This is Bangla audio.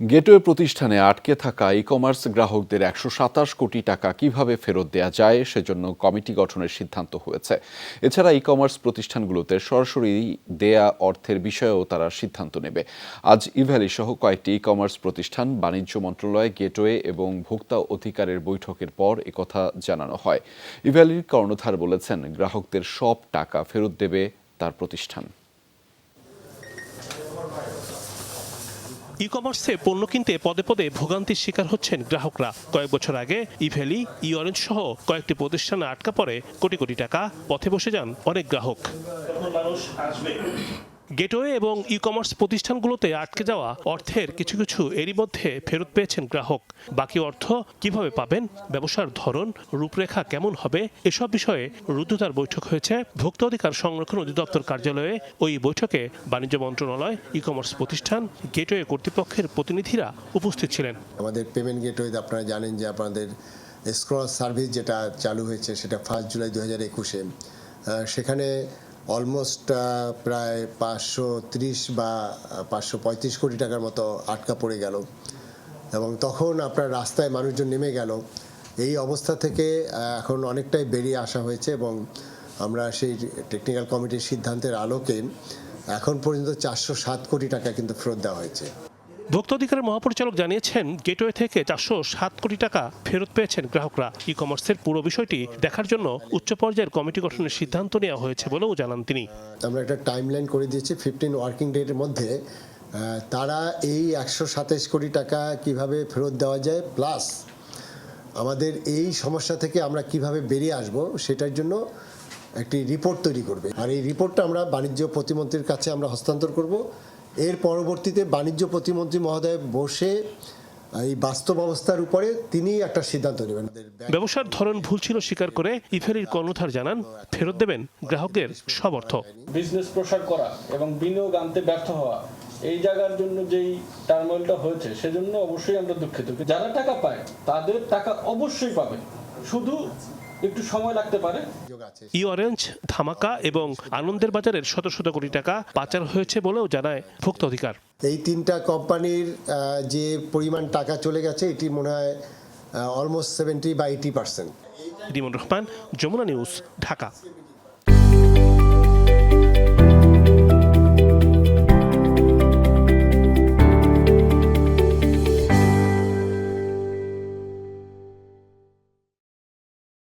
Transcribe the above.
গেটওয়ে প্রতিষ্ঠানে আটকে থাকা ই কমার্স গ্রাহকদের একশো সাতাশ কোটি টাকা কীভাবে ফেরত দেওয়া যায় সেজন্য কমিটি গঠনের সিদ্ধান্ত হয়েছে। এছাড়া ই কমার্স প্রতিষ্ঠানগুলোতে সরাসরি দেয়া অর্থের বিষয়েও তারা সিদ্ধান্ত নেবে। আজ ইভ্যালি সহ কয়েকটি ই কমার্স প্রতিষ্ঠান, বাণিজ্য মন্ত্রণালয়, গেটওয়ে এবং ভোক্তা অধিকারের বৈঠকের পর একথা জানানো হয়। ইভ্যালির কর্ণধার বলেছেন, গ্রাহকদের সব টাকা ফেরত দেবে তার প্রতিষ্ঠান। ই কমার্সে পণ্য কিনতে পদে পদে ভোগান্তির শিকার হচ্ছেন গ্রাহকরা। কয়েক বছর আগে ইভেলি ই অরেঞ্জ সহ কয়েকটি প্রতিষ্ঠানে আটকা পড়ে কোটি কোটি টাকা পথে বসে যান অনেক গ্রাহক। গেটওয়ে এবং ই কমার্স প্রতিষ্ঠানগুলোতে আটকে যাওয়া অর্থের কিছু কিছু এরই মধ্যে ফেরত পেয়েছেন গ্রাহক। বাকি অর্থ কীভাবে পাবেন, ব্যবসার ধরন, রূপরেখা কেমন হবে, এসব বিষয়ে রুদ্ধতার বৈঠক হয়েছে। ভোক্তা অধিকার সংরক্ষণ অধিদপ্তর কার্যালয়ে ওই বৈঠকে বাণিজ্য মন্ত্রণালয় ই কমার্স প্রতিষ্ঠান, গেটওয়ে কর্তৃপক্ষের প্রতিনিধিরা উপস্থিত ছিলেন। আমাদের পেমেন্ট গেটওয়ে আপনারা জানেন যে আপনাদের স্ক্রস সার্ভিস যেটা চালু হয়েছে সেটা ফার্স্ট জুলাই দু হাজার একুশে সেখানে অলমোস্ট প্রায় পাঁচশো ত্রিশ বা পাঁচশো পঁয়ত্রিশ কোটি টাকার মতো আটকা পড়ে গেল। এবং তখন আপনার রাস্তায় মানুষজন নেমে গেল। এই অবস্থা থেকে এখন অনেকটাই বেরিয়ে আসা হয়েছে এবং আমরা সেই টেকনিক্যাল কমিটির সিদ্ধান্তের আলোকে এখন পর্যন্ত চারশো সাত কোটি টাকা কিন্তু ফেরত দেওয়া হয়েছে। ভোক্তা অধিকারের মহাপরিচালক জানিয়েছেন, গেটওয়ে থেকে চারশো সাত কোটি টাকা ফেরত পেয়েছেন গ্রাহকরা। ই কমার্সের পুরো বিষয়টি দেখার জন্য উচ্চ পর্যায়ের কমিটি গঠনের সিদ্ধান্ত নেওয়া হয়েছে বলেও জানান তিনি। আমরা একটা টাইমলাইন করে দিয়েছি ফিফটিন ওয়ার্কিং ডেটের মধ্যে। তারা এই একশো সাতাশ কোটি টাকা কীভাবে ফেরত দেওয়া যায় প্লাস আমাদের এই সমস্যা থেকে আমরা কীভাবে বেরিয়ে আসব, সেটার জন্য একটি রিপোর্ট তৈরি করবে। আর এই রিপোর্টটা আমরা বাণিজ্য প্রতিমন্ত্রীর কাছে আমরা হস্তান্তর করব। এর পরবর্তীতে বাণিজ্য প্রতিমন্ত্রী মহোদয় বসে এই বাস্তব অবস্থার উপরে তিনি একটা সিদ্ধান্ত নেবেন। ব্যবসার ধরন ভুল ছিল স্বীকার করে ইফেরির কর্ণধার জানান ফেরত দেবেন গ্রাহকদের সব অর্থ। বিজনেস প্রসার করা এবং বিনিয়োগ আনতে ব্যর্থ হওয়া এই জায়গার জন্য যেই টার্মোয়েলটা হয়েছে সেজন্য অবশ্যই আমরা দুঃখিত। যারা টাকা পায় তাদের টাকা অবশ্যই পাবে। শুধু একটু সময় লাগতে পারে। ই অরেঞ্জ ধামাকা এবং আনন্দের বাজারের শত শত কোটি টাকা পাচার হয়েছে বলেও জানায় ভুক্ত অধিকার। এই তিনটা কোম্পানির যে পরিমাণ টাকা চলে গেছে এটি মনে হয় অলমোস্ট সেভেন্টি বা eighty percent Rimon Rahman Jamuna news Dhaka.